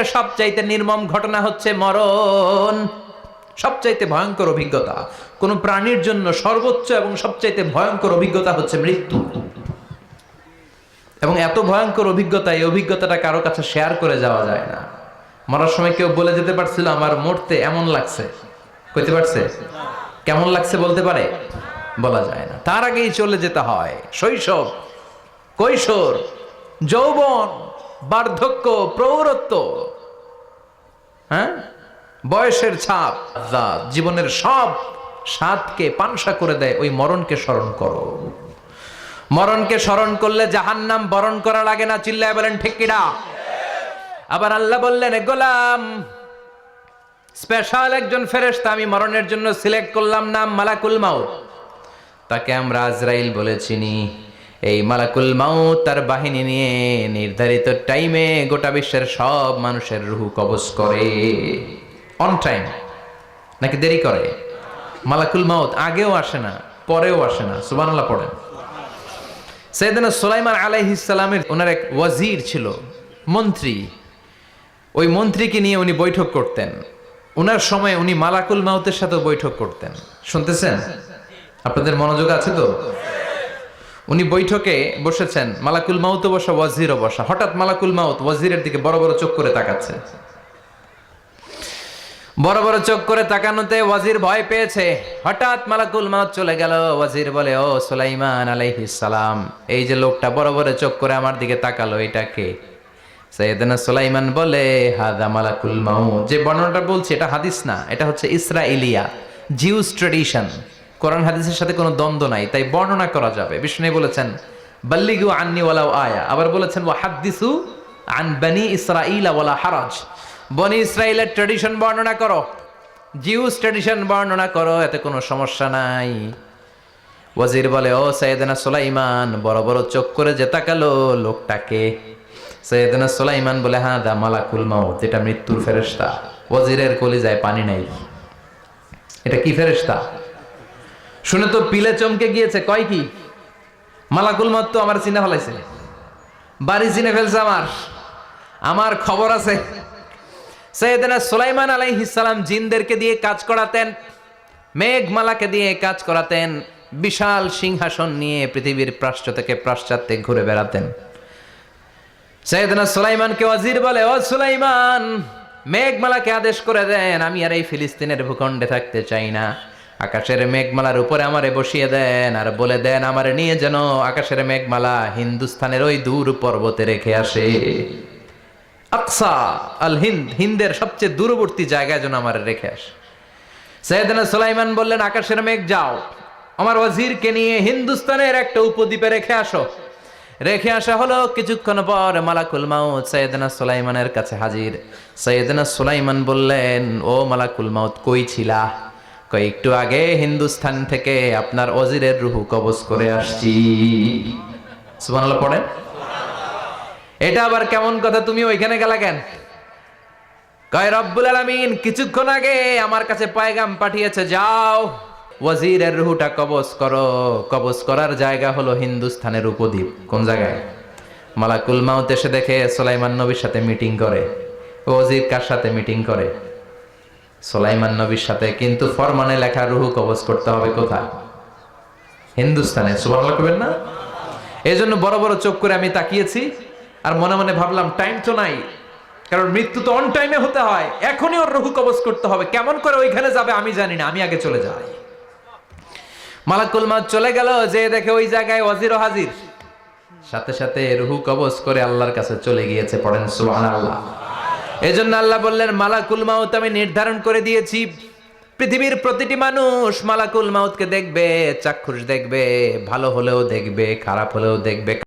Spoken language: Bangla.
জীবনের সবচাইতে নির্মম ঘটনা হচ্ছে মরণ। সবচাইতে ভয়ঙ্কর অভিজ্ঞতা। কোন প্রাণীর জন্য সর্বোচ্চ এবং সবচাইতে ভয়ঙ্কর অভিজ্ঞতা হচ্ছে মৃত্যু। এবং এত ভয়ঙ্কর অভিজ্ঞতা, এই অভিজ্ঞতাটা কারও কাছে শেয়ার করে যাওয়া যায় না। মরার সময় কেউ বলে যেতে পারছিল, আমার মরতে এমন লাগছে। কইতে পারছে? কেমন লাগছে বলতে পারে? বলা যায় না। তার আগেই চলে যেতে হয়। শৈশব, কৈশোর, যৌবন, বার্ধক্য প্রৌরত্ব হ্যাঁ? বয়সের ছাপ জীবনের সব স্বাদকে পানসা করে দেয় ওই মরণকে স্মরণ করো। মরণকে স্মরণ করলে জাহান্নাম বরণ করা লাগে না, চিল্লায় বলেন, ঠিক কিনা? আবার আল্লাহ বললেন, "এ গোলাম স্পেশাল একজন ফেরেশতা, আমি মরণের জন্য সিলেক্ট করলাম নাম মালাকুল মাউত। তাকে আমরা আজরাইল বলে চিনি। এই মালাকুল মাউত তার বাহিনী নিয়ে নির্ধারিত টাইমে গোটা বিশ্বের সব মানুষের রুহু কবজ করে। অন টাইম নাকি দেরি করে? মালাকুল মাউত আগেও আসে না, পরেও আসে না, সুবহানাল্লাহ পড়েন। সৈয়দনা সুলাইমান আলাইহিসসালামের ওনার এক ওয়াজির ছিল, মন্ত্রী। ওই মন্ত্রীকে নিয়ে উনি বৈঠক করতেন। ওনার সময় উনি মালাকুল মাউতের সাথে বৈঠক করতেন। শুনতেছেন? আপনাদের মনোযোগ আছে তো? উনি বৈঠকে বসেছেন, মালাকুল মাউতও বসা, ওয়াজিরও বসা। হঠাৎ মালাকুল মাউত ওয়াজিরের দিকে বড় বড় চোখ করে তাকাচ্ছে। বড় বড় চোখ করে তাকানোতে ওয়াজির ভয় পেয়েছে। হঠাৎ মালাকুল মাউত চলে গেল। ওয়াজির বলে, ও সুলাইমান আলাইহিস সালাম, এই যে লোকটা বড় বড় চোখ করে আমার দিকে তাকালো, এটা কে? সৈয়দনা সুলাইমান বলে, হাদা মালাকুল মাউত। যে বর্ণনাটা বলছি, এটা হাদিস না, এটা হচ্ছে ইসরাইলিয়া, জিউস ট্রেডিশন। কোরআন হাদিসের সাথে কোনো দ্বন্দ্ব নাই, তাই বর্ণনা করা যাবে। বিষ্ণু বলেছেন, বাল্লিগু আন্নি ওয়ালাউ আয়া। আবার বলেছেন ওয়া হাদ্দিসু আন বানি ইসরাইলা ওয়ালা হারাজ। বনি ইসরাইলের ট্রেডিশন বর্ণনা করো। জিউস ট্রেডিশন বর্ণনা করো, এতে কোনো সমস্যা নাই। ওয়াজির বলে, ও সৈয়দনা সুলাইমান, বড় বড় চোখ করে যে তাকালো লোকটাকে। সৈয়দনা সুলাইমান বলে হ্যাঁ দা মালাকুল মাউত, এটা মৃত্যুর ফেরেশতা। ওয়াজিরের কলিজায় পানি নাই। এটা কি ফেরেশতা? শুনে তো পিলে চমকে গিয়েছে, কয় কি? মালাকুল মত তো আমার চিনে ফেলাইছে। বাড়ি চিনে ফেলছে আমার। আমার খবর আছে, সৈয়দনা সুলাইমান আলাইহিস সালাম জিনদেরকে দিয়ে কাজ করাতেন মেঘমালাকে দিয়ে কাজ করাতেন, বিশাল সিংহাসন নিয়ে পৃথিবীর প্রাশ্চ থেকে পাশ্চাত্যে ঘুরে বেড়াতেন। সৈয়দনা সুলাইমানকে ওয়াজির বলে, ও সুলাইমান মেঘমালাকে আদেশ করে দেন, আমি আর এই ফিলিস্তিনের ভূখণ্ডে থাকতে চাই না। আকাশের মেঘমালার উপরে আমারে বসিয়ে দেন আর বলে দেন, আমারে নিয়ে যেন আকাশের মেঘমালা হিন্দুস্থানের ওই দূর পর্বতে রেখে আসে। আকসা, আল হিন্দ, হিন্দের সবচেয়ে দূরবর্তী জায়গায় যেন আমার রেখে আসে। সৈয়দনা সুলাইমান বললেন, আকাশের মেঘ যাও। আমার ওয়াজিরকে নিয়ে হিন্দুস্তানের একটা উপদ্বীপে রেখে আসো। রেখে আসা হলো কিছুক্ষণ পর মালাকুল মাউত সৈয়দনা সুলাইমানের কাছে হাজির। সৈয়দনা সুলাইমান বললেন, ও মালাকুল মাউত, কই ছিলা? একটু আগে হিন্দুস্থান থেকে আপনার অজিরের রুহু কবজ করে আসছি। সুবহানাল্লাহ, পড়েন। এটা আবার কেমন কথা, তুমি ওইখানে গেলা কেন? কয়, রব্বুল আলামিন, কিছুক্ষণ আগে আমার কাছে পায়গাম পাঠিয়েছে, যাও, ওয়াজিরের রুহুটা কবজ করো। কবজ করার জায়গা হলো হিন্দুস্থানের উপদ্বীপ। কোন জায়গায়? মালাকুল মাউত এসে দেখে সোলাইমান নবীর সাথে মিটিং করে। ওয়াজির কার সাথে মিটিং করে? সোলাইমান নবীর সাথে, কিন্তু ফরমানে লেখা রুহু কবজ করতে হবে কোথায়? হিন্দুস্তানে, সুবহানাল্লাহ কবেন না? এই জন্য বড় বড় চোখ করে আমি তাকিয়েছি আর মনে মনে ভাবলাম টাইম তো নাই, কারণ মৃত্যু তো অন টাইমে হতে হয়, এখনই ওর রুহু কবজ করতে হবে, কেমন করে ওইখানে যাবে আমি জানি না, আমি আগে চলে যাই। মালাকুল মাউত চলে গেল যে দেখে ওই জায়গায় ওয়াজির হাজির। সাথে সাথে রুহু কবজ করে আল্লাহর কাছে চলে গিয়েছে, পড়েন সুবহানাল্লাহ। এই জন্য আল্লাহ বললেন, মালাকুল মাউত আমি নির্ধারণ করে দিয়েছি। পৃথিবীর প্রতিটি মানুষ মালাকুল মাউতকে দেখবে, চাক্ষুষ দেখবে, ভালো হলেও দেখবে, খারাপ হলেও দেখবে।